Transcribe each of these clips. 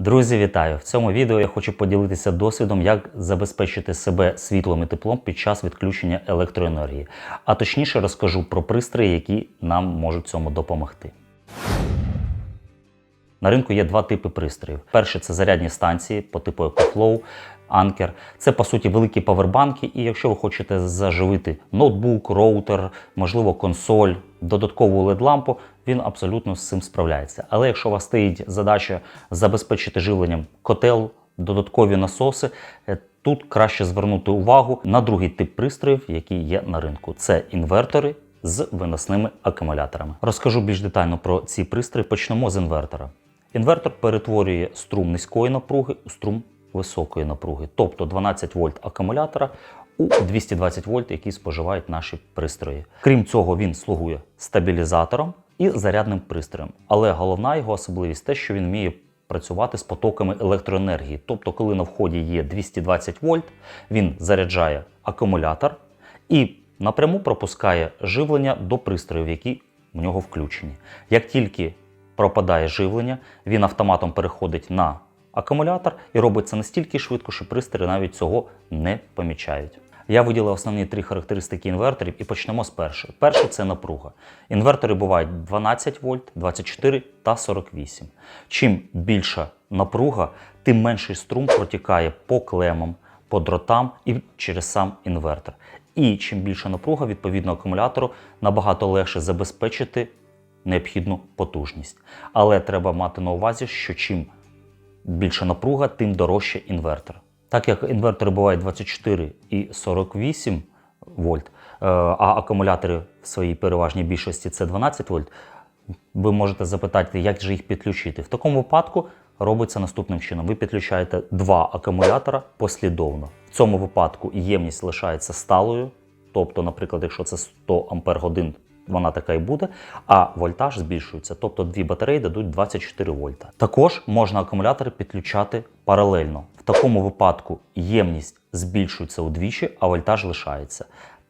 Друзі, вітаю! В цьому відео я хочу поділитися досвідом, як забезпечити себе світлом і теплом під час відключення електроенергії. А точніше розкажу про пристрої, які нам можуть цьому допомогти. На ринку є два типи пристроїв. Перший це зарядні станції по типу EcoFlow, Anker. Це по суті великі павербанки, і якщо ви хочете заживити ноутбук, роутер, можливо, консоль, додаткову LED-лампу, він абсолютно з цим справляється. Але якщо у вас стоїть задача забезпечити живленням котел, додаткові насоси, е, тут краще звернути увагу на другий тип пристроїв, які є на ринку. Це інвертори з виносними акумуляторами. Розкажу більш детально про ці пристрої. Почнемо з інвертора. Інвертор перетворює струм низької напруги у струм високої напруги, тобто 12 вольт акумулятора у 220 вольт, які споживають наші пристрої. Крім цього, він слугує стабілізатором і зарядним пристроєм. Але головна його особливість те, що він вміє працювати з потоками електроенергії. Тобто, коли на вході є 220 вольт, він заряджає акумулятор і напряму пропускає живлення до пристроїв, які в нього включені. Як тільки пропадає живлення, він автоматом переходить на акумулятор і робить це настільки швидко, що пристрої навіть цього не помічають. Я виділив основні три характеристики інверторів і почнемо з першої. Перше це напруга. Інвертори бувають 12 вольт, 24 та 48. Чим більша напруга, тим менший струм протікає по клемам, по дротам і через сам інвертор. І чим більша напруга, відповідно акумулятору набагато легше забезпечити необхідну потужність. Але треба мати на увазі, що чим більша напруга, тим дорожче інвертор. Так як інвертори бувають 24 і 48 вольт, е, а акумулятори в своїй переважній більшості це 12 вольт, ви можете запитати, як же їх підключити. В такому випадку робиться наступним чином: ви підключаєте два акумулятора послідовно. В цьому випадку ємність лишається сталою, тобто, наприклад, якщо це 100 ампер годин, вона така і буде, а вольтаж збільшується, тобто дві батареї дадуть 24 вольта. Також можна акумулятори підключати паралельно. В такому випадку ємність збільшується удвічі, а вольтаж лишається.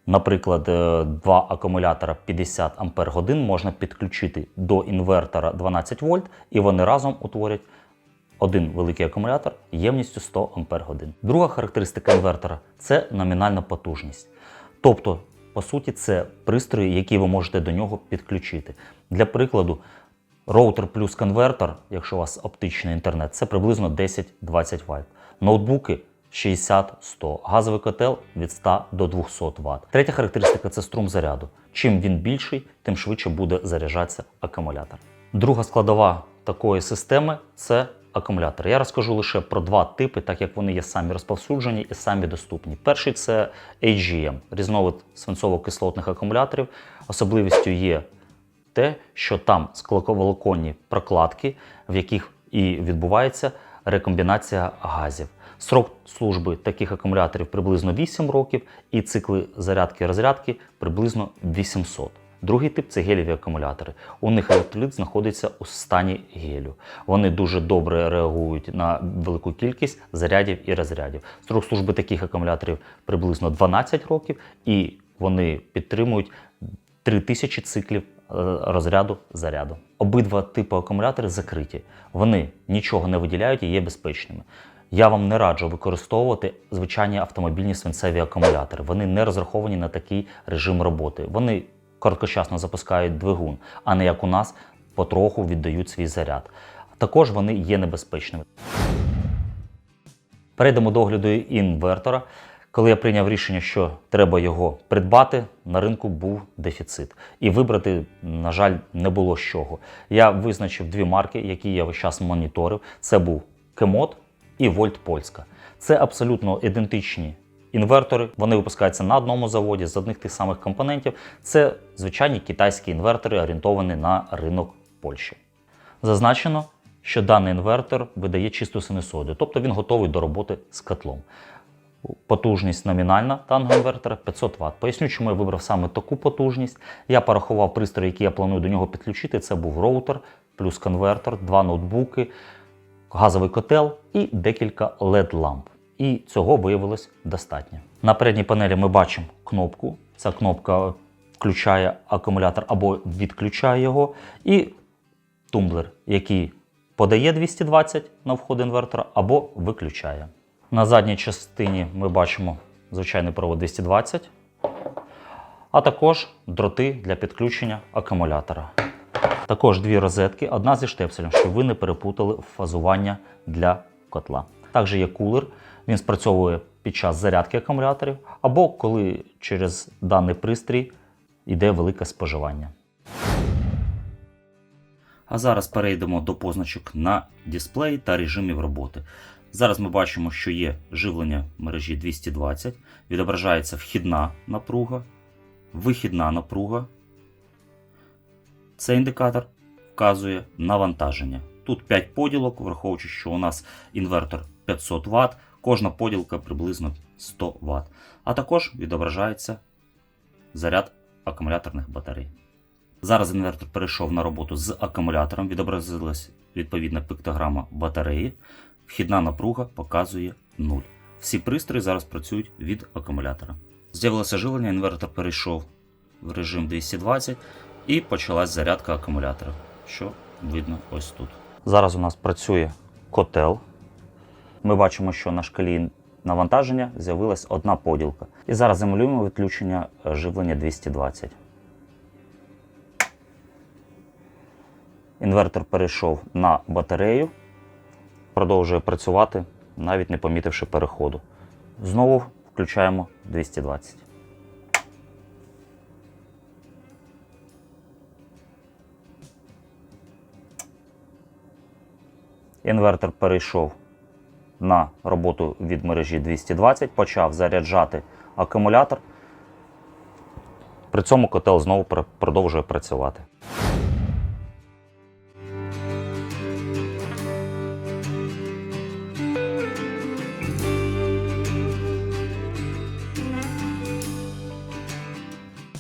Наприклад, е, два акумулятора 50 ампер годин можна підключити до інвертора 12 вольт, і вони разом утворять один великий акумулятор ємністю 100 ампер годин. Друга характеристика інвертора це номінальна потужність. Тобто, по суті, це пристрої, які ви можете до нього підключити. Для прикладу, роутер плюс конвертор, якщо у вас оптичний інтернет, це приблизно 10-20 Вт. Ноутбуки 60-100, газовий котел від 100 до 200 Вт. Третя характеристика це струм заряду. Чим він більший, тим швидше буде заряджатися акумулятор. Друга складова такої системи це акумулятор. Я розкажу лише про два типи, так як вони є самі розповсюджені і самі доступні. Перший це AGM, різновид свинцово-кислотних акумуляторів. Особливістю є те, що там склоковолоконні прокладки, в яких і відбувається рекомбінація газів. Срок служби таких акумуляторів приблизно 8 років, і цикли зарядки-розрядки приблизно 800. Другий тип це гелєві акумулятори. У них електроліт знаходиться у стані гелю. Вони дуже добре реагують на велику кількість зарядів і розрядів. Строк служби таких акумуляторів приблизно 12 років, і вони підтримують 3000 циклів е, розряду заряду. Обидва типи акумуляторів закриті. Вони нічого не виділяють і є безпечними. Я вам не раджу використовувати звичайні автомобільні свинцеві акумулятори. Вони не розраховані на такий режим роботи. Вони короткочасно запускають двигун, а не як у нас потроху віддають свій заряд. Також вони є небезпечними. Перейдемо до огляду інвертора. Коли я прийняв рішення, що треба його придбати, на ринку був дефіцит. І вибрати, на жаль, не було з чого. Я визначив дві марки, які я весь час моніторив. Це був Кемот і Вольт Польська. Це абсолютно ідентичні інвертори. Вони випускаються на одному заводі з одних тих самих компонентів. Це звичайні китайські інвертори, орієнтовані на ринок Польщі. Зазначено, що даний інвертор видає чисту синусоїду, тобто він готовий до роботи з котлом. Потужність номінальна даного інвертора 500 Вт. Поясню, чому я вибрав саме таку потужність. Я порахував пристрої, які я планую до нього підключити. Це був роутер, плюс конвертор, два ноутбуки, газовий котел і декілька LED-ламп. І цього виявилось достатньо. На передній панелі ми бачимо кнопку. Ця кнопка включає акумулятор або відключає його, і тумблер, який подає 220 на вход інвертора або виключає. На задній частині ми бачимо звичайний провод 220, а також дроти для підключення акумулятора. Також дві розетки, одна зі штепселем, щоб ви не перепутали фазування для котла. Також є кулер, він спрацьовує під час зарядки акумуляторів або коли через даний пристрій йде велике споживання. А зараз перейдемо до позначок на дисплеї та режимів роботи. Зараз ми бачимо, що є живлення мережі 220, відображається вхідна напруга, вихідна напруга. Цей індикатор вказує навантаження. Тут 5 поділок, враховуючи, що у нас інвертор 500 Вт, кожна поділка приблизно 100 Вт. А також відображається заряд акумуляторних батарей. Зараз інвертор перейшов на роботу з акумулятором, відобразилась відповідна пиктограма батареї. Вхідна напруга показує 0. Всі пристрої зараз працюють від акумулятора. З'явилося живлення, інвертор перейшов в режим 220 і почалась зарядка акумулятора, що видно ось тут. Зараз у нас працює котел. Ми бачимо, що на шкалі навантаження з'явилась одна поділка. І зараз замалюємо відключення е, живлення 220. Інвертор перейшов на батарею, продовжує працювати, навіть не помітивши переходу. Знову включаємо 220. Інвертор перейшов на роботу від мережі 220, почав заряджати акумулятор. При цьому котел знову продовжує працювати.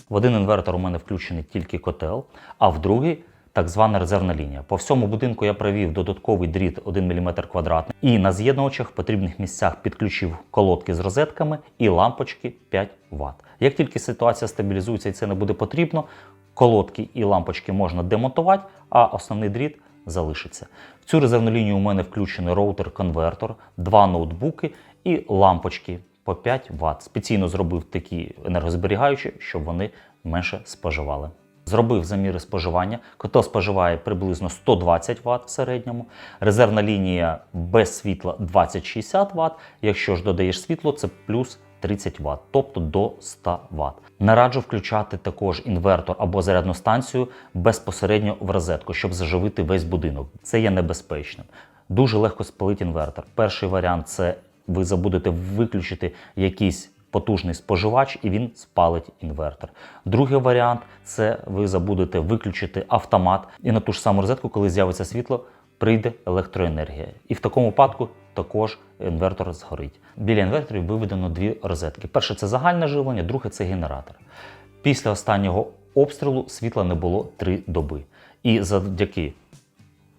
В один інвертор у мене включений тільки котел, а в другий так звана резервна лінія. По всьому будинку я провів додатковий дріт 1 мм квадратний і на з'єднувачах в потрібних місцях підключив колодки з розетками і лампочки 5 Вт. Як тільки ситуація стабілізується і це не буде потрібно, колодки і лампочки можна демонтувати, а основний дріт залишиться. В цю резервну лінію у мене включений роутер-конвертор, два ноутбуки і лампочки по 5 Вт. Спеціально зробив такі енергозберігаючі, щоб вони менше споживали. Зробив заміри споживання. Котел споживає приблизно 120 Вт в середньому. Резервна лінія без світла 20-60 Вт. Якщо ж додаєш світло, це плюс 30 Вт, тобто до 100 Вт. Не раджу включати також інвертор або зарядну станцію безпосередньо в розетку, щоб заживити весь будинок. Це є небезпечним. Дуже легко спалити інвертор. Перший варіант це ви забудете виключити якийсь потужний споживач і він спалить інвертор. Другий варіант це ви забудете виключити автомат і на ту ж саму розетку, коли з'явиться світло, прийде електроенергія. І в такому випадку також інвертор згорить. Біля інверторів виведено дві розетки. Перше це загальне живлення, друге це генератор. Після останнього обстрілу світла не було три доби. І завдяки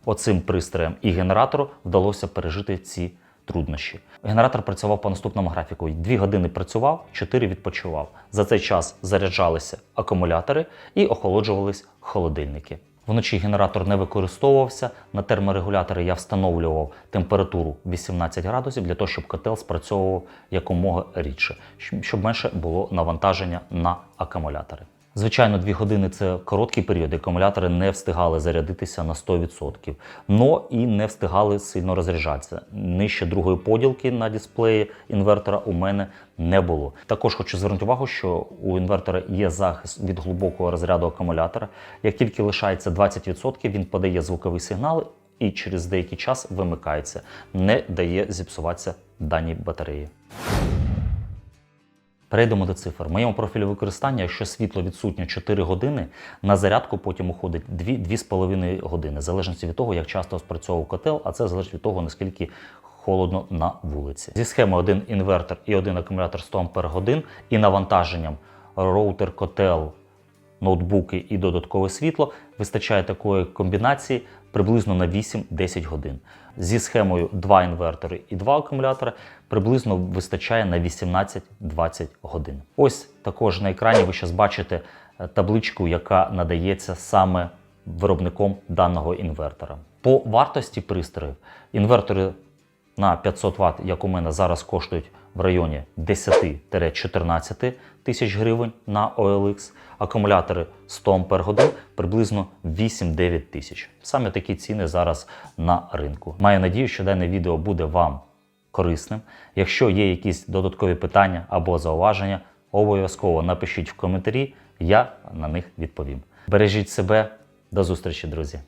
оцим пристроям і генератору вдалося пережити ці труднощі. Генератор працював по наступному графіку. Дві години працював, чотири відпочивав. За цей час заряджалися акумулятори і охолоджувались холодильники. Вночі генератор не використовувався. На терморегулятори я встановлював температуру 18 градусів для того, щоб котел спрацьовував якомога рідше, щоб менше було навантаження на акумулятори. Звичайно, дві години це короткий період, акумулятори не встигали зарядитися на 100%, но і не встигали сильно розряджатися. Нижче другої поділки на дисплеї інвертора у мене не було. Також хочу звернути увагу, що у інвертора є захист від глибокого розряду акумулятора. Як тільки лишається 20%, він подає звуковий сигнал і через деякий час вимикається, не дає зіпсуватися даній батареї. Перейдемо до цифр. В моєму профілі використання, якщо світло відсутнє 4 години, на зарядку потім уходить 2-2,5 години, в залежності від того, як часто спрацьовував котел, а це залежить від того, наскільки холодно на вулиці. Зі схеми один інвертор і один акумулятор 100 Ах і навантаженням роутер, котел, ноутбуки і додаткове світло вистачає такої комбінації приблизно на 8-10 годин. Зі схемою 2 інвертори і 2 акумулятори приблизно вистачає на 18-20 годин. Ось також на екрані ви зараз бачите е, табличку, яка надається саме виробником даного інвертора. По вартості пристроїв інвертори на 500 Вт, як у мене зараз коштують в районі 10-14 тисяч гривень на OLX, акумулятори 100 Ах приблизно 8-9 тисяч. Саме такі ціни зараз на ринку. Маю надію, що дане відео буде вам корисним. Якщо є якісь додаткові питання або зауваження, обов'язково напишіть в коментарі, я на них відповім. Бережіть себе, до зустрічі, друзі!